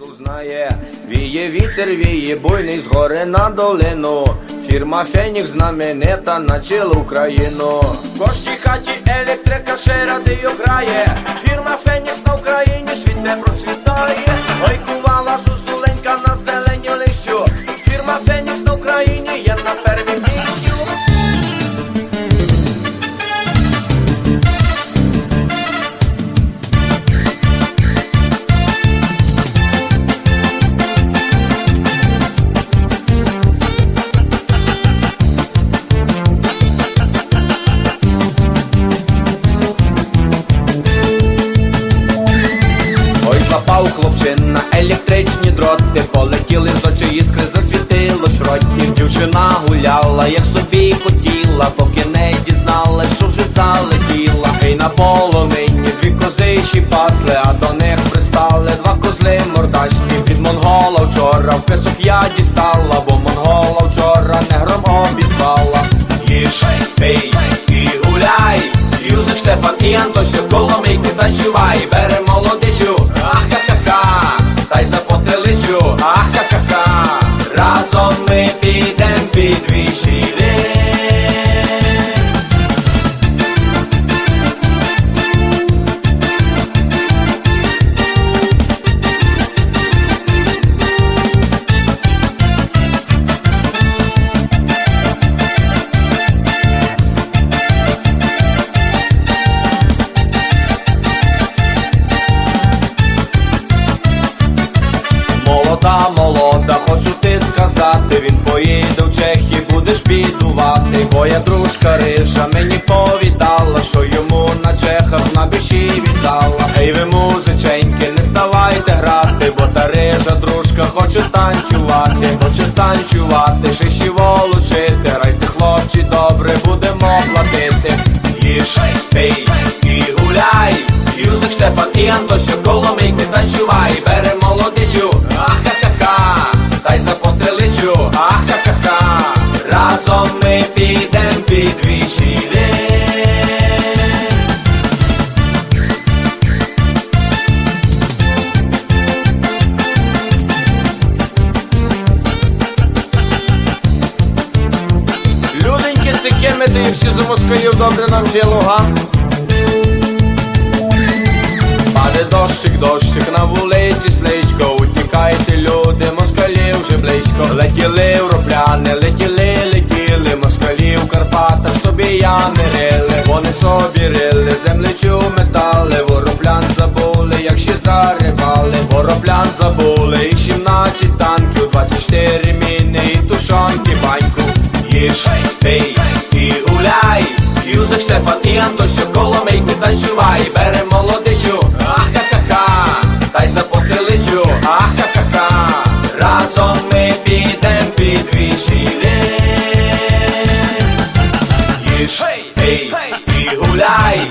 гуцул знає, віє вітер, віє буйний з на долину. Фірма Фенікс знаменита на цілу Україну. В кожній хаті електрика ще радіо грає. Фірма Фенікс на Україні світ не процвітає. Злапав хлопчина електричні дроти, полетіли з очі іскри, засвітило шротів. Дівчина гуляла, як собі хотіла, поки не дізналась, що вже залетіла. І на полонині дві кози ще пасли, а до них пристали два козли мордачні. Від монгола вчора в песок я дістала, бо монгола вчора негром обізвала. Їж, пий і гуляй, Юзик Штефан і Антосю, коломийки танцювай, бере молодицю, разом ми підем під вішілі. Молода, молода, Чехії, будеш бідувати. Моя дружка Риша мені повідала, що йому на чехах на більші віддала. Ей ви музиченьки, не ставайте грати, бо та рижа дружка хоче танцювати, хоче танцювати, шиші волочити, грайте, хлопці, добре будемо платити. Їж, пий і гуляй, Юзик Штефан і Антосю, коломийки танцювай, бере ми підем під це всі за москалів добре навчило, га? Паде дощик, дощик на вулиці сличко, утікайте, люди, москалі вже близько. Летіли европляни, летіли, Ями рили. Вони собі рили, землячу метали, вороплян забули, як ще заривали, вороплян забули, і 17 танків, 24 міни, і тушонки, баньку. Їж, пий і гуляй, Юзик Штефан і Антосю, коломийки танцювай, бере молодицю, ах ка-ка-ка, та й за потилицю, ах Їж, пий і гуляй,